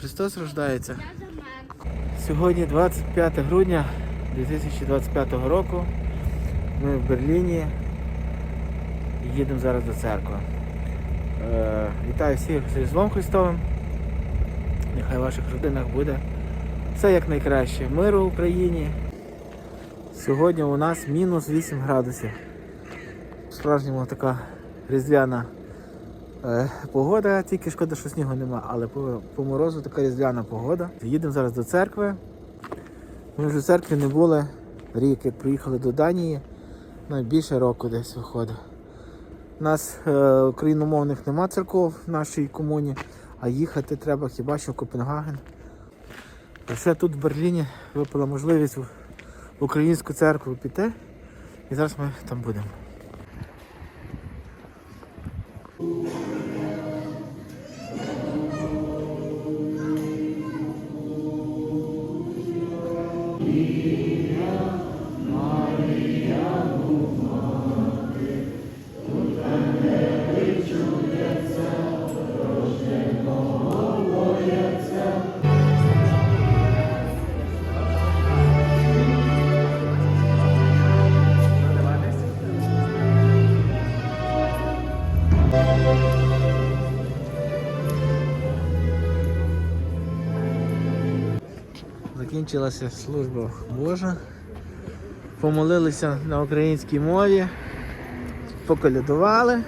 Христос рождається. Сьогодні 25 грудня 2025 року. Ми в Берліні їдемо зараз до церкви. Е, вітаю всіх з Різдвом Христовим. Нехай в ваших родинах буде все як найкраще. Миру в Україні. Сьогодні у нас мінус 8 градусів. Справжньому така різдвяна погода, тільки шкода, що снігу нема, але по, по морозу така різдвяна погода. Їдемо зараз до церкви. Ми вже в церкві не були рік, як приїхали до Данії. Ну, більше року десь виходить. У нас е, україномовних нема церков в нашій комуні, а їхати треба хіба що в Копенгаген. Ще тут в Берліні випала можливість в українську церкву піти. І зараз ми там будемо. Закінчилася служба Божа. Помолилися на українській мові, поколядували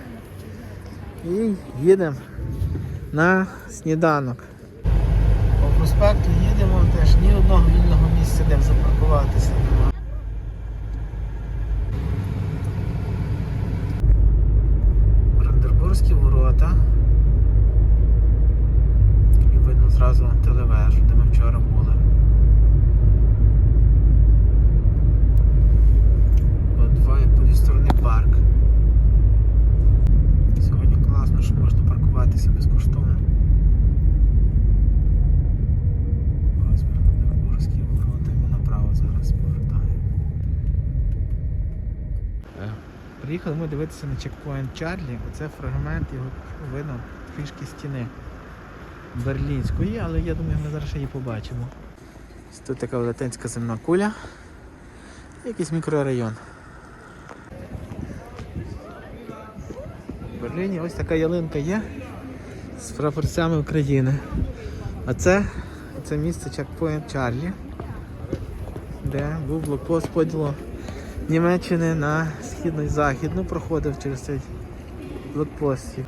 і їдемо на сніданок. По проспекту їдемо, теж ні одного вільного місця, де запаркуватися. Брандербурзькі ворота. І видно зразу телевежу, де ми вчора були. От два і по дві сторони парк. Сьогодні класно, що можна паркуватися безкоштовно. Ось Бранденбурзькі ворота, ми направо зараз повертаємо. Приїхали ми дивитися на чекпоінт Чарлі. Оце фрагмент його видно трішки стіни берлінської, але я думаю, ми зараз ще її побачимо. Тут така велетенська земна куля. Якийсь мікрорайон. Берліні ось така ялинка є з прапорцями України. А це, це місце чекпоінт Чарлі, де був блокпост поділу Німеччини на східну і західну, проходив через цей блокпост.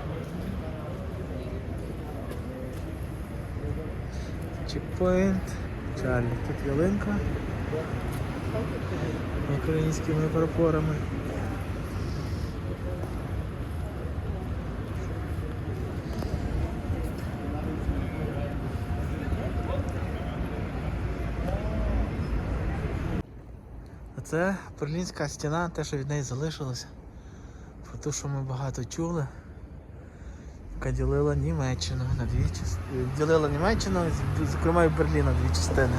Чекпоінт, Чарлі. Тут ялинка українськими прапорами. Це Берлінська стіна, те, що від неї залишилося. Про те, що ми багато чули яка ділила Німеччину на дві частини. Ділила Німеччину, зокрема і Берлін на дві частини.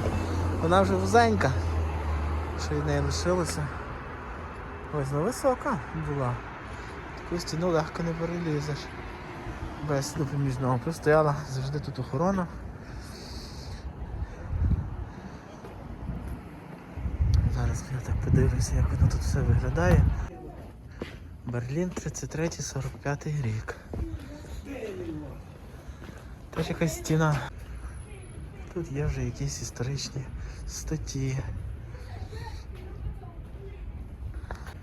Вона вже вузенька, що від неї лишилося. Ось ну висока була. Таку стіну легко не перелізеш. Без допоміжного. Стояла завжди тут охорона. Зараз подивлюся, як воно тут все виглядає. Берлін 33-45 рік. Теж якась стіна. Тут є вже якісь історичні статті.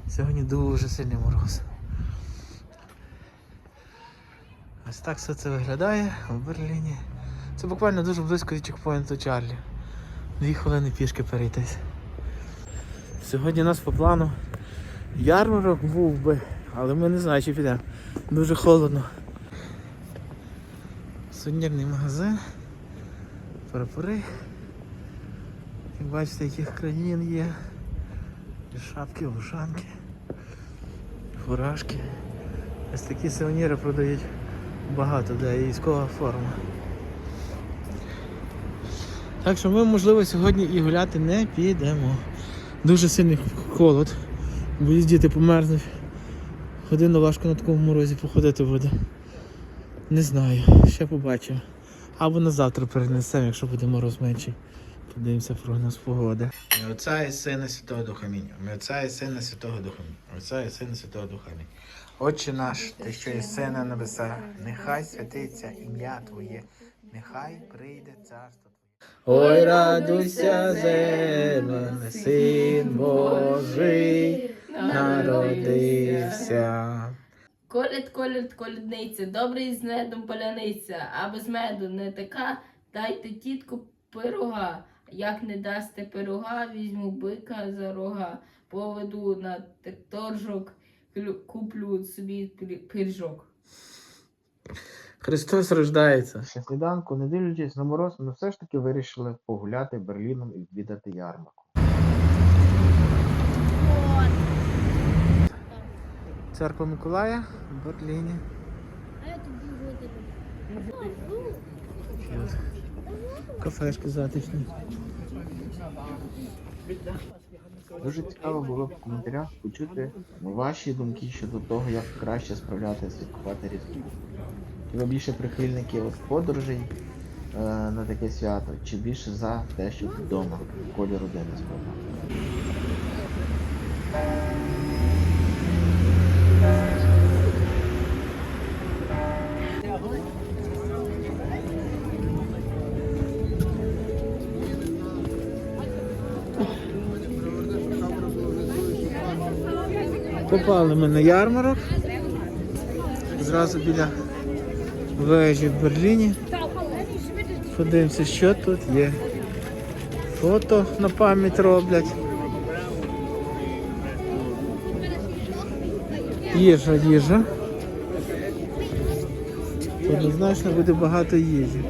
Сьогодні дуже сильний мороз. Ось так все це виглядає в Берліні. Це буквально дуже близько від чекпоінту Чарлі. Дві хвилини пішки перейтись. Сьогодні у нас по плану ярмарок був би, але ми не знаємо, чи підемо. Дуже холодно. Сувенірний магазин. Прапори. Як бачите, яких країн є. Шапки, ушанки, фуражки. Ось такі сувеніри продають багато, де і військова форма. Так що ми, можливо, сьогодні і гуляти не підемо. Дуже сильний холод. Боюсь діти померзнуть. Годину важко на такому морозі походити буде. Не знаю, ще побачимо. Або на завтра перенесемо, якщо буде мороз менший. Подивимося прогноз погоди. Ми Отця і Сина Святого Духа Амінь. Ми Отця і Сина Святого Духа Амінь. Отця і Сина Святого Духа Амінь. Отче наш, ти що є сина небеса, нехай святиться ім'я Твоє, нехай прийде царство. Ой, радуйся, земле, син Божий народився. Коляд, коляд, колядниця, добрий з медом поляниця, а без меду не така, дайте тітку пирога. Як не дасте пирога, візьму бика за рога, поведу на торжок, куплю собі пир- пиріжок. Христос рождається. Ще сніданку, не дивлячись на мороз, ми все ж таки вирішили погуляти Берліном і відвідати ярмарку. Церква Миколая в Берліні. Кафешки затишні. Дуже цікаво було в коментарях почути ваші думки щодо того, як краще справляти святкувати Різдво. Чи ви більше прихильники от подорожей е, на таке свято, чи більше за те, щоб вдома в колі родини справляти? Попали ми на ярмарок. Зразу біля вежі в Берліні. Подивимося, що тут є. Фото на пам'ять роблять. Їжа, їжа. Однозначно буде багато їжі.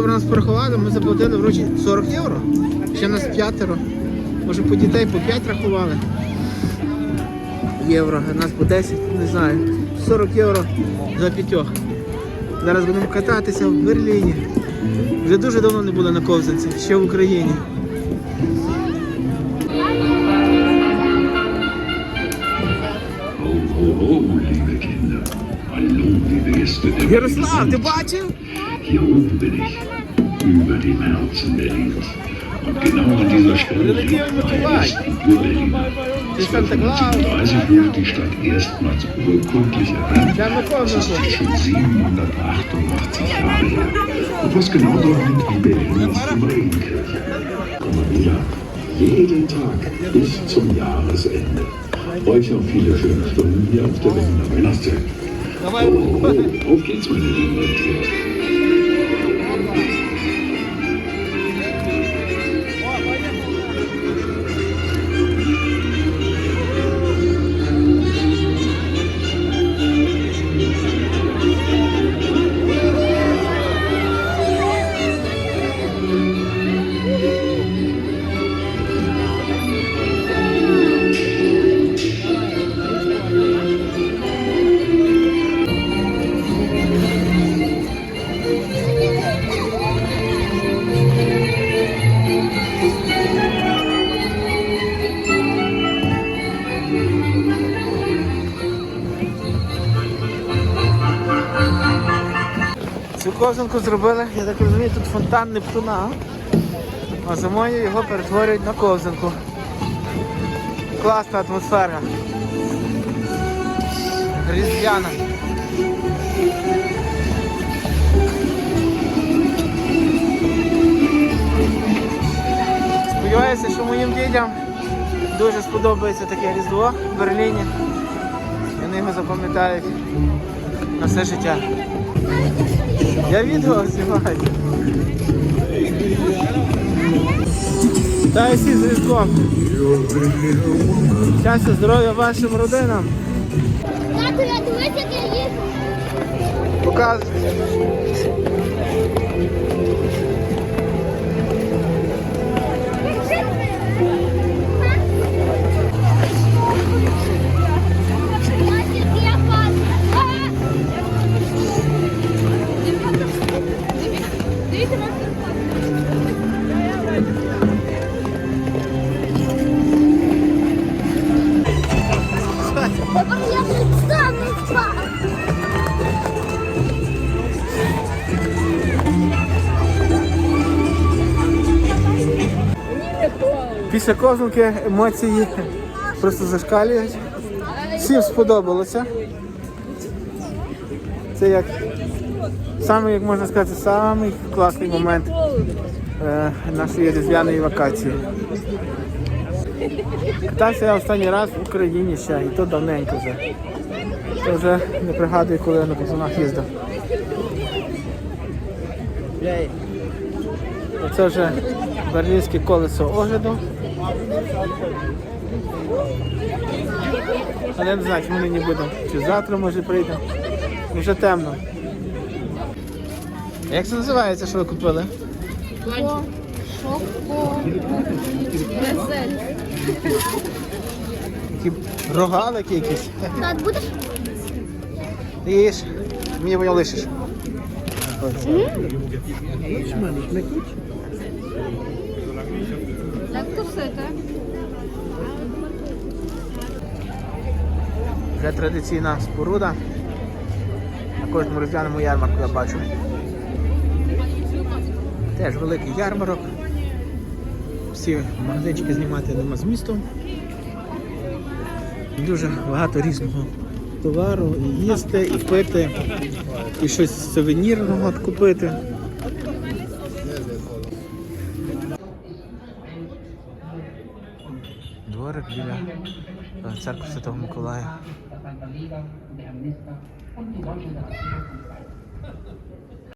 Добре нас порахували, ми заплатили вручі 40 євро. Ще нас п'ятеро. Може по дітей по 5 рахували. Євро, а нас по 10, не знаю. 40 євро за п'ятьох. Зараз будемо кататися в Берліні. Вже дуже давно не були на ковзанці, ще в Україні. Ярослав, ти бачив? Hier unten bin ich, über dem Herzen Berlins. Und genau an dieser Stelle liegt nach der ersten Tour Berliner. 1237 wurde die Stadt erstmals urkundlich erwähnt. Das ist jetzt schon 788 Jahre her. Und was genau so liegt wie Berlins Regenkirche. Kommen wieder, jeden Tag bis zum Jahresende. Euch noch viele schöne Stunden hier auf der Berliner Weihnachtszeit. Oh, oh, oh, auf geht's, meine Lieben und Tiere. Ковзанку зробили, я так розумію, тут фонтан Нептуна. А зимою його перетворюють на ковзанку. Класна атмосфера. Різдвяна. Сподіваюся, що моїм дітям дуже сподобається таке різдво в Берліні. Вони його запам'ятають на все життя. Я відео знімаю. Та всі з Різдвом. Щастя, здоров'я вашим родинам. Тату, я дивись, як я їду. Показуй. Після козунки емоції просто зашкалюють. Всім сподобалося. Це як саме, як можна сказати, самий класний момент е, нашої різдвяної вакації. Катався я останній раз в Україні ще, і то давненько вже. То вже не пригадую, коли я на пацанах їздив. Оце вже берлінське колесо огляду. Але не знаю, ми нині будемо. Чи завтра може прийдемо. Вже темно. Як це називається, що ви купили? Такі рогалики якісь. Тат, будеш? Ти їш, мені воно лишиш. Тусити. Вже традиційна споруда. На кожному різдвяному ярмарку я бачу. Теж великий ярмарок. Всі магазинчики знімати нема змісту. Дуже багато різного товару, і їсти, і пити, і щось сувенірного купити. Біля церкви Святого Миколая.